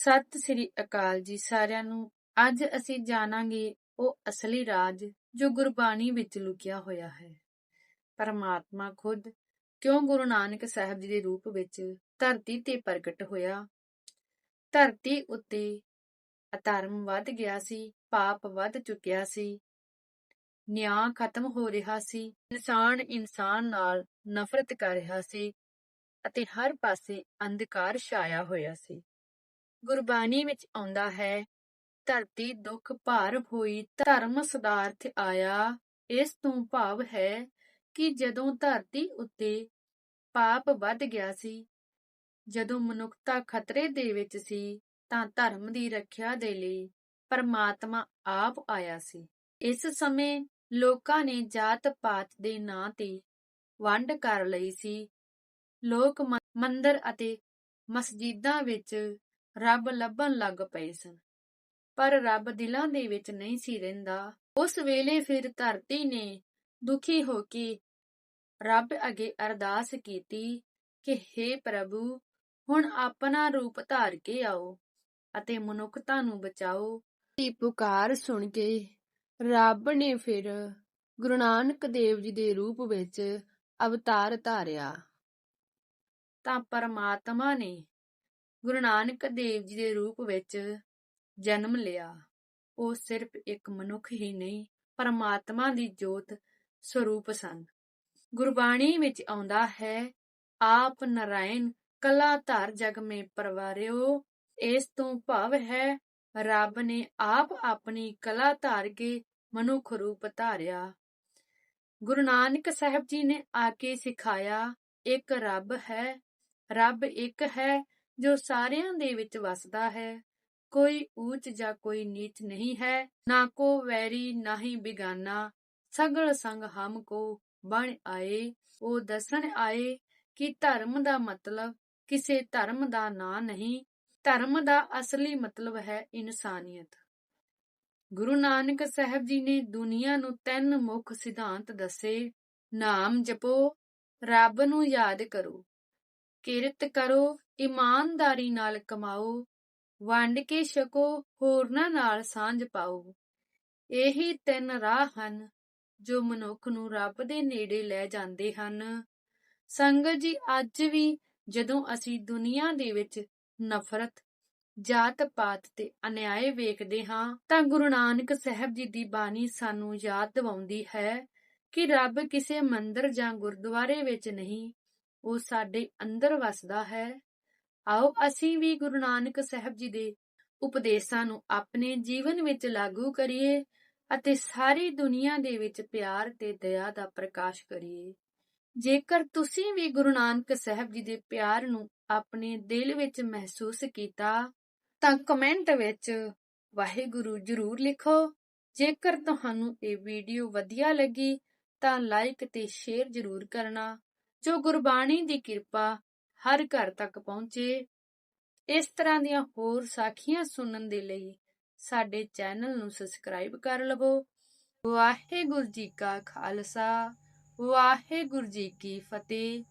ਸਤਿ ਸ੍ਰੀ ਅਕਾਲ ਜੀ ਸਾਰਿਆਂ ਨੂੰ। ਅੱਜ ਅਸੀਂ ਜਾਣਾਂਗੇ ਉਹ ਅਸਲੀ ਰਾਜ ਜੋ ਗੁਰਬਾਣੀ ਵਿੱਚ ਲੁਕਿਆ ਹੋਇਆ ਹੈ। ਪਰਮਾਤਮਾ ਖੁਦ ਕਿਉਂ ਗੁਰੂ ਨਾਨਕ ਸਾਹਿਬ ਜੀ ਦੇ ਰੂਪ ਵਿੱਚ ਧਰਤੀ ਤੇ ਪ੍ਰਗਟ ਹੋਇਆ? ਧਰਤੀ ਉੱਤੇ ਅਧਰਮ ਵੱਧ ਗਿਆ ਸੀ, ਪਾਪ ਵੱਧ ਚੁੱਕਿਆ ਸੀ। ਨਿਆਂ ਖਤਮ ਹੋ ਰਿਹਾ ਸੀ, ਇਨਸਾਨ ਇਨਸਾਨ ਨਾਲ ਨਫ਼ਰਤ ਕਰ ਰਿਹਾ ਸੀ ਅਤੇ ਹਰ ਪਾਸੇ ਅੰਧਕਾਰ ਛਾਇਆ ਹੋਇਆ ਸੀ। ਗੁਰਬਾਣੀ ਵਿੱਚ ਆਉਂਦਾ ਹੈ, ਧਰਤੀ ਦੁੱਖ ਭਾਰ ਹੋਈ, ਧਰਮ ਸਦਾਰਥ ਆਇਆ। ਇਸ ਤੋਂ ਭਾਵ ਹੈ ਕਿ ਜਦੋਂ ਧਰਤੀ ਉੱਤੇ ਪਾਪ ਵੱਧ ਗਿਆ ਸੀ, ਜਦੋਂ ਮਨੁੱਖਤਾ ਖਤਰੇ ਦੇ ਵਿੱਚ ਸੀ, ਤਾਂ ਧਰਮ ਦੀ ਰੱਖਿਆ ਦੇ ਲਈ ਪਰਮਾਤਮਾ ਆਪ ਆਇਆ ਸੀ। ਇਸ ਸਮੇਂ ਲੋਕਾਂ ਨੇ ਜਾਤ ਪਾਤ ਦੇ ਨਾਂ ਤੇ ਵੰਡ ਕਰ ਲਈ ਸੀ। ਲੋਕ ਮੰਦਰ ਅਤੇ ਮਸਜਿਦਾਂ ਵਿੱਚ ਰੱਬ ਲੱਭਣ ਲੱਗ ਪਏ ਸਨ। ਪਰ ਰੱਬ ਦਿਲਾਂ ਦੇ ਵਿੱਚ ਨਹੀਂ ਸੀ ਰਹਿੰਦਾ। ਉਸ ਵੇਲੇ ਫਿਰ ਧਰਤੀ ਨੇ ਦੁਖੀ ਹੋ ਕੇ ਰੱਬ ਅਗੇ ਅਰਦਾਸ ਕੀਤੀ ਕਿ हे ਪ੍ਰਭੂ, ਹੁਣ ਆਪਣਾ ਰੂਪ ਧਾਰ ਕੇ ਆਓ ਅਤੇ ਮਨੁੱਖਤਾ ਨੂੰ ਬਚਾਓ ਦੀ ਪੁਕਾਰ ਸੁਣ ਕੇ ਰੱਬ ਨੇ ਫਿਰ ਗੁਰੂ ਨਾਨਕ ਦੇਵ ਜੀ ਦੇ ਰੂਪ ਵਿੱਚ ਅਵਤਾਰ ਧਾਰਿਆ। ਤਾਂ ਪਰਮਾਤਮਾ ਨੇ ਗੁਰੂ ਨਾਨਕ ਦੇਵ ਜੀ ਦੇ ਰੂਪ ਵਿੱਚ ਜਨਮ ਲਿਆ। ਉਹ ਸਿਰਫ ਇੱਕ ਮਨੁੱਖ ਹੀ ਨਹੀਂ, ਪਰਮਾਤਮਾ ਦੀ ਜੋਤ ਸਰੂਪ ਸਨ। ਗੁਰਬਾਣੀ ਵਿੱਚ ਆਉਂਦਾ ਹੈ, ਆਪ ਨਰਾਇਣ ਕਲਾ ਧਾਰ ਜਗ ਮੇ ਪਰਵਾਰਿਓ, ਇਸ ਤੋਂ ਭਾਵ ਹੈ, ਰੱਬ ਨੇ ਆਪ ਆਪਣੀ ਕਲਾ ਧਾਰ ਕੇ ਮਨੁੱਖ ਰੂਪ ਧਾਰਿਆ। ਗੁਰੂ ਨਾਨਕ ਸਾਹਿਬ ਜੀ ਨੇ ਆ ਕੇ ਸਿਖਾਇਆ, ਇੱਕ ਰੱਬ ਹੈ, ਰੱਬ ਇੱਕ ਹੈ ਜੋ ਸਾਰਿਆਂ ਦੇ ਵਿੱਚ ਵਸਦਾ ਹੈ। ਕੋਈ ਊਚ ਜਾਂ ਕੋਈ ਨੀਚ ਨਹੀਂ ਹੈ, ਨਾ ਕੋ ਵੈਰੀ, ਨਾ ਹੀ ਬਿਗਾਨਾ। ਸਗਲ ਸੰਗ ਹਮ ਕੋ ਬਣ ਆਏ। ਉਹ ਦੱਸਣ ਆਏ ਕਿ ਧਰਮ ਦਾ ਮਤਲਬ ਕਿਸੇ ਧਰਮ ਦਾ ਨਾਂ ਨਹੀਂ। ਧਰਮ ਦਾ ਅਸਲੀ ਮਤਲਬ ਹੈ ਇਨਸਾਨੀਅਤ। ਗੁਰੂ ਨਾਨਕ ਸਾਹਿਬ ਜੀ ਨੇ ਦੁਨੀਆ ਨੂੰ ਤਿੰਨ ਮੁੱਖ ਸਿਧਾਂਤ ਦੱਸੇ। ਨਾਮ ਜਪੋ, ਰੱਬ ਨੂੰ ਯਾਦ ਕਰੋ। ਕਿਰਤ ਕਰੋ, ਇਮਾਨਦਾਰੀ ਨਾਲ ਕਮਾਓ, ਵੰਡ ਕੇ ਛਕੋ, ਹੋਰਨਾਂ ਨਾਲ ਸਾਂਝ ਪਾਓ। ਇਹੀ ਤਿੰਨ ਰਾਹ ਹਨ ਜੋ ਮਨੁੱਖ ਨੂੰ ਰੱਬ ਦੇ ਨੇੜੇ ਲੈ ਜਾਂਦੇ ਹਨ। ਸੰਗਤ ਜੀ, ਅੱਜ ਵੀ ਜਦੋਂ ਅਸੀਂ ਦੁਨੀਆ ਦੇ ਵਿੱਚ ਨਫ਼ਰਤ ਜਾਤ ਪਾਤ ਤੇ ਅਨਿਆਏ ਵੇਖਦੇ ਹਾਂ, ਤਾਂ ਗੁਰੂ ਨਾਨਕ ਸਾਹਿਬ ਜੀ ਦੀ ਬਾਣੀ ਸਾਨੂੰ ਯਾਦ ਦਿਵਾਉਂਦੀ ਹੈ ਕਿ ਰੱਬ ਕਿਸੇ ਮੰਦਰ ਜਾਂ ਗੁਰਦੁਆਰੇ ਵਿੱਚ ਨਹੀਂ ਉਹ ਸਾਡੇ ਅੰਦਰ ਵਸਦਾ ਹੈ। ਆਓ ਅਸੀਂ ਵੀ ਗੁਰੂ ਨਾਨਕ ਸਾਹਿਬ ਜੀ ਦੇ ਉਪਦੇਸ਼ਾਂ ਨੂੰ ਆਪਣੇ ਜੀਵਨ ਵਿੱਚ ਲਾਗੂ ਕਰੀਏ ਅਤੇ ਸਾਰੀ ਦੁਨੀਆ ਦੇ ਵਿੱਚ ਪਿਆਰ ਤੇ ਦਇਆ ਦਾ ਪ੍ਰਕਾਸ਼ ਕਰੀਏ। ਜੇਕਰ ਤੁਸੀਂ ਵੀ ਗੁਰੂ ਨਾਨਕ ਸਾਹਿਬ ਜੀ ਦੇ ਪਿਆਰ ਨੂੰ ਆਪਣੇ ਦਿਲ ਵਿੱਚ ਮਹਿਸੂਸ ਕੀਤਾ, ਤਾਂ ਕਮੈਂਟ ਵਿੱਚ ਵਾਹਿਗੁਰੂ ਜ਼ਰੂਰ ਲਿਖੋ। ਜੇਕਰ ਤੁਹਾਨੂੰ ਇਹ ਵੀਡੀਓ ਵਧੀਆ ਲੱਗੀ, ਤਾਂ ਲਾਈਕ ਤੇ ਸ਼ੇਅਰ ਜ਼ਰੂਰ ਕਰਨਾ। ਜੋ ਗੁਰਬਾਣੀ ਦੀ ਕਿਰਪਾ ਹਰ ਘਰ ਤੱਕ ਪਹੁੰਚੇ, ਇਸ ਤਰ੍ਹਾਂ ਦੀਆਂ ਹੋਰ ਸਾਖੀਆਂ ਸੁਣਨ ਦੇ ਲਈ ਸਾਡੇ ਚੈਨਲ ਨੂੰ ਸਬਸਕ੍ਰਾਈਬ ਕਰ ਲਵੋ। ਵਾਹਿਗੁਰੂ ਜੀ ਕਾ ਖਾਲਸਾ, ਵਾਹਿਗੁਰੂ ਜੀ ਕੀ ਫਤਿਹ।